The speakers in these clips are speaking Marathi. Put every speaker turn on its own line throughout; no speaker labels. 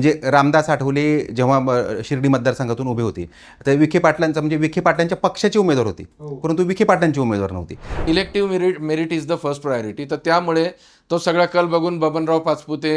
म्हणजे रामदास आठवले जेव्हा शिर्डी मतदारसंघातून उभे होते तर विखे पाटलांचा म्हणजे विखे पाटलांच्या पक्षाची उमेदवार होती परंतु विखे पाटलांची उमेदवार नव्हती.
Elective merit merit is the first priority तर त्यामुळे तो सगळा कल बघून बबनराव पाचपुते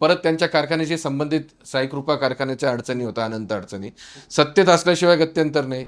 परत त्यांच्या कारखान्याशी संबंधित साईकृपा कारखान्याच्या अडचणी होता अनंत अडचणी. सत्तेत असल्याशिवाय गत्यंतर नाही.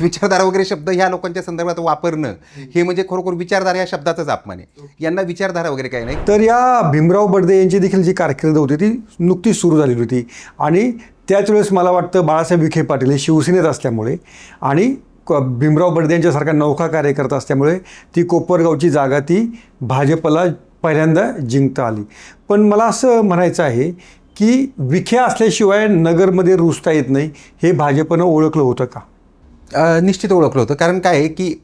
विचारधारा वगैरे शब्द ह्या लोकांच्या संदर्भात वापरणं हे म्हणजे खरोखर विचारधारा या शब्दाचाच अपमान आहे. यांना विचारधारा वगैरे काही नाही.
तर या भीमराव बडदे यांची देखील जी कारकीर्द होती ती नुकतीच सुरू झालेली होती. आणि त्याच वेळेस मला वाटतं बाळासाहेब विखे पाटील हे शिवसेनेत असल्यामुळे आणि क- भीमराव बडदे यांच्यासारखा नौका कार्यकर्ता असल्यामुळे ती कोपरगावची जागा ती भाजपला पहिल्यांदा जिंकता आली. पण मला असं म्हणायचं आहे की विखे असल्याशिवाय नगरमध्ये रुजता येत नाही हे भाजपनं ओळखलं होतं का?
निश्चित ओळखलं होतं. कारण काय आहे की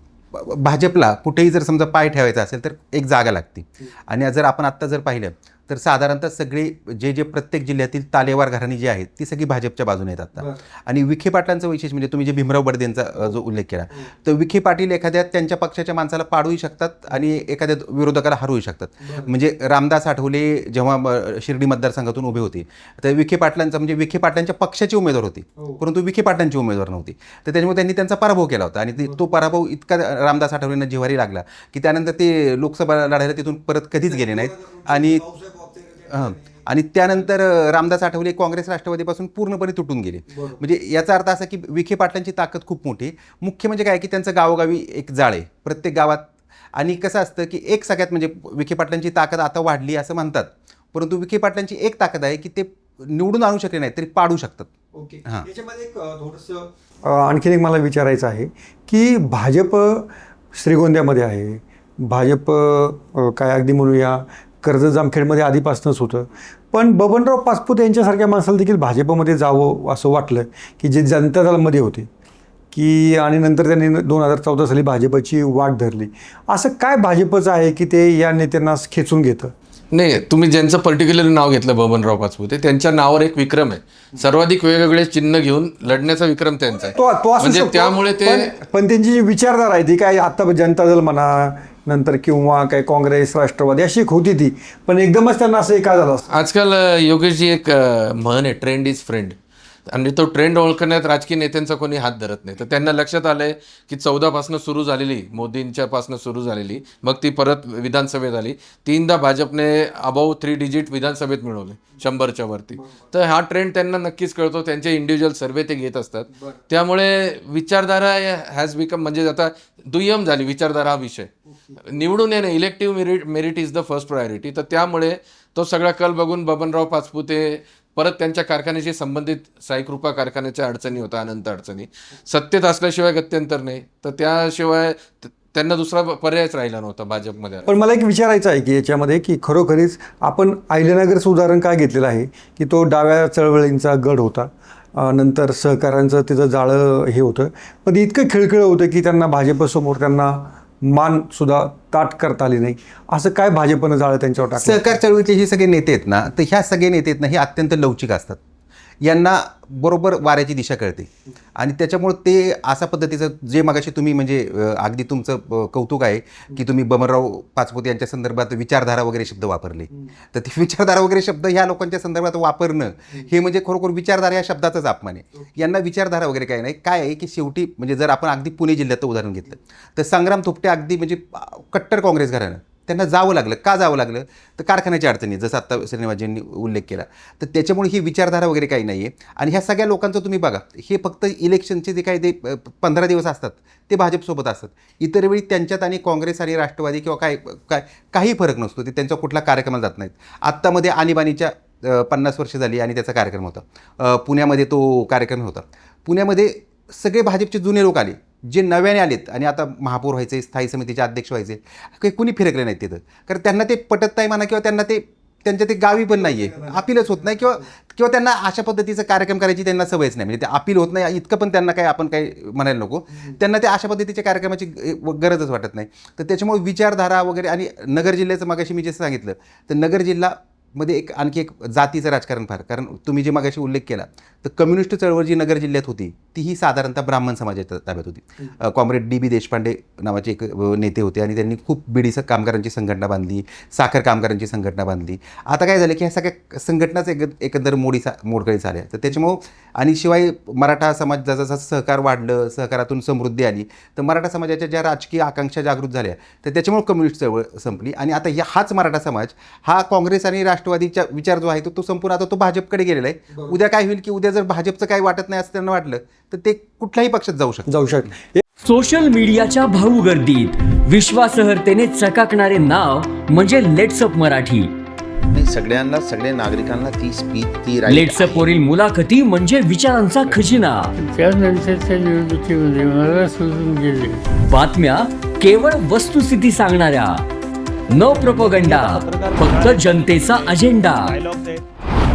भाजपला कुठेही जर समजा पाय ठेवायचा असेल तर एक जागा लागते. आणि जर आपण आत्ता जर पाहिलं तर साधारणतः सगळे जे जे प्रत्येक जिल्ह्यातील तालेवार घराणी जी आहेत ती सगळी भाजपच्या बाजूने आहेत आता आणि विखे पाटलांचं वैशिष्ट्य म्हणजे तुम्ही जे भीमराव बडदेंचा जो उल्लेख केला तर विखे पाटील एखाद्या त्यांच्या पक्षाच्या माणसाला पाडूही शकतात आणि एखाद्या विरोधकाला हरवू शकतात. म्हणजे रामदास आठवले जेव्हा शिर्डी मतदारसंघातून उभे होते तर विखे पाटलांचा म्हणजे विखे पाटलांच्या पक्षाची उमेदवार होती परंतु विखे पाटलांची उमेदवार नव्हती. तर त्याच्यामुळे त्यांनी त्यांचा पराभव केला होता आणि ते- तो पराभव इतका रामदास आठवलेंना जिव्हारी लागला की त्यानंतर ते लोकसभा लढायला तिथून परत कधीच गेले नाहीत. आणि हं. आणि त्यानंतर रामदास आठवले काँग्रेस राष्ट्रवादीपासून पूर्णपणे तुटून गेले. म्हणजे याचा अर्थ असा की विखे पाटलांची ताकद खूप मोठी. मुख्य म्हणजे काय की त्यांचं गावोगावी एक जाळ आहे प्रत्येक गावात. आणि कसं असतं की एक सगळ्यात म्हणजे विखे पाटलांची ताकद आता वाढली असं म्हणतात. परंतु विखे पाटलांची एक ताकद आहे की ते निवडून आणू शकले नाही तरी पाडू शकतात.
ओके.
हां.
याच्यामध्ये एक थोडंसं आणखीन एक मला विचारायचं आहे की भाजप श्रीगोंद्यामध्ये आहे. भाजप काय अगदी म्हणूया कर्ज जामखेडमध्ये आधीपासूनच होतं. पण बबनराव पाचपुते यांच्यासारख्या माणसाला देखील भाजपमध्ये जावं असं वाटलं की जे जनता दलामध्ये होते की आणि नंतर त्यांनी दोन हजार चौदा साली भाजपची वाट धरली. असं काय भाजपचं आहे की ते या नेत्यांना खेचून घेतं?
नाही तुम्ही ज्यांचं पर्टिक्युलर नाव घेतलं बबनराव पाचपुते त्यांच्या नावावर एक विक्रम आहे. सर्वाधिक वेगवेगळे चिन्ह घेऊन लढण्याचा विक्रम त्यांचा आहे.
तो तो असू
म्हणजे. त्यामुळे ते
पण- पण त्यांची जी विचारधारा आहे ती काय आता जनता दल म्हणा नंतर किंवा काय काँग्रेस राष्ट्रवादी अशी एक होती ती पण एकदमच त्यांना असं एक का झालं असतं?
आजकाल योगेशजी एक अ, म्हण आहे ट्रेंड इज फ्रेंड आणि तो ट्रेंड ओळखण्यात राजकीय नेत्यांचा कोणी हात धरत नाही. तर त्यांना लक्षात आलंय की चौदापासनं सुरू झालेली मोदींच्या पासनं सुरू झालेली मग ती परत विधानसभेत आली. तीनदा भाजपने अबाव थ्री डिजिट विधानसभेत मिळवले शंभरच्या वरती. तर हा ट्रेंड त्यांना नक्कीच कळतो. त्यांचे इंडिव्हिज्युअल सर्वे ते घेत असतात. त्यामुळे विचारधारा हॅज बिकम म्हणजे आता दुय्यम झाली विचारधारा हा विषय. निवडून येणे elective merit merit is the first priority तर त्यामुळे तो सगळा कल बघून बबनराव पाचपुते परत त्यांच्या कारखान्याशी संबंधित साईकृपा कारखान्याच्या अडचणी होता अनंत अडचणी. सत्तेत असल्याशिवाय गत्यंतर नाही. तर त्याशिवाय त्यांना दुसरा पर्यायच राहिला नव्हता भाजपमध्ये.
पण मला एक विचारायचं आहे की याच्यामध्ये की खरोखरीच आपण अहिल्यानगरचं उदाहरण काय घेतलेलं आहे? की तो डाव्या चळवळींचा गड होता नंतर सहकाऱ्यांचं तिथं जाळं हे होतं. पण इतकं खिळखिळं होतं की त्यांना भाजपसमोर त्यांना मान सुद्धा ताट करता आली नाही. असं काय भाजपनं जाळं त्यांच्यावर टाकलं?
सहकार चळवळीतले जे सगळे नेते आहेत ना तर ह्या सगळे नेते आहेत ना हे अत्यंत लवचिक असतात. यांना बरोबर वाऱ्याची दिशा कळते. आणि त्याच्यामुळे ते असा पद्धतीचं जे मगाशी तुम्ही म्हणजे अगदी तुमचं कौतुक आहे की तुम्ही बमनराव पाचपुते यांच्या संदर्भात विचारधारा वगैरे शब्द वापरले. तर ते विचारधारा वगैरे शब्द ह्या लोकांच्या संदर्भात वापरणं हे म्हणजे खरोखर विचारधारा या शब्दाचाच अपमान आहे. यांना विचारधारा वगैरे काय नाही. काय आहे की शेवटी म्हणजे जर आपण अगदी पुणे जिल्ह्याचं उदाहरण घेतलं तर संग्राम थोपटे अगदी म्हणजे कट्टर काँग्रेस घराणं त्यांना जावं लागलं. का जावं लागलं? तर कारखान्याच्या अडचणी जसं आत्ता श्रीनिवासजींनी उल्लेख केला. तर त्याच्यामुळे ही विचारधारा वगैरे काही नाही आहे आणि ह्या सगळ्या लोकांचं तुम्ही बघा हे फक्त इलेक्शनचे जे काही ते पंधरा दिवस असतात ते भाजपसोबत असतात. इतर वेळी त्यांच्यात आणि काँग्रेस आणि राष्ट्रवादी किंवा काय काय काही फरक नसतो. ते त्यांचा कुठला कार्यक्रमाला जात नाहीत. आत्तामध्ये आणीबाणीच्या पन्नास वर्ष झाली आणि त्याचा कार्यक्रम होता. पुण्यामध्ये तो कार्यक्रम होता. पुण्यामध्ये सगळे भाजपचे जुने लोक आले. जे नव्याने आलेत आणि आता महापौर व्हायचे स्थायी समितीचे अध्यक्ष व्हायचे काही कुणी फिरकले नाहीत तिथं. कारण त्यांना ते पटत नाही म्हणा किंवा त्यांना ते त्यांच्या ते गावी पण नाही आहे अपीलच होत नाही किंवा किंवा त्यांना अशा पद्धतीचं कार्यक्रम करायची त्यांना सवयच नाही. म्हणजे ते अपील होत नाही. इतकं पण त्यांना काही आपण काही म्हणायला नको. त्यांना ते अशा पद्धतीच्या कार्यक्रमाची गरजच वाटत नाही. तर त्याच्यामुळे विचारधारा वगैरे आणि नगर जिल्ह्याचं मागाशी मी जे सांगितलं तर नगर जिल्हा मध्ये एक आणखी एक जातीचं राजकारण फार. कारण तुम्ही जे मागाशी उल्लेख केला तर कम्युनिस्ट चळवळ जी नगर जिल्ह्यात होती तीही साधारणतः ब्राह्मण समाजाच्या ताब्यात होती. कॉम्रेड डी बी देशपांडे नावाचे एक नेते होते आणि त्यांनी खूप बिडी कामगारांची संघटना बांधली साखर कामगारांची संघटना बांधली. आता काय झालं की ह्या सगळ्या संघटनाच एक एकंदर मोडी सा मोडकळी झाल्या. तर त्याच्यामुळं आणि शिवाय मराठा समाज जसं जसं सहकार वाढलं सहकारातून समृद्धी आली तर मराठा समाजाच्या ज्या राजकीय आकांक्षा जागृत झाल्या तर त्याच्यामुळे कम्युनिस्ट चळवळ संपली आणि आता या हाच मराठा समाज हा काँग्रेस आणि राष्ट्रवादीचा विचार जो आहे तो तो संपूर्ण आता तो भाजपकडे गेलेला आहे. उद्या काय होईल की उद्या जर भाजपचं काही वाटत नाही असं त्यांना वाटलं तर ते कुठल्याही पक्षात जाऊ शकतात
जाऊ शकते
सोशल मीडियाच्या भाऊ गर्दीत विश्वासार्हतेने चकाकणारे नाव म्हणजे लेट्सअप मराठी.
नाही सगळ्यांना सगळ्या नागरिकांना ती स्पीच ती right
लेट्सअप वरील मुलाखती म्हणजे विचारांचा खजिना.
त्यानंतरच्या निवडणुकीमध्ये मला सोडून गेले.
बातम्या केवळ वस्तुस्थिती सांगणाऱ्या. न प्रपोगंडा फक्त जनतेचा अजेंडा.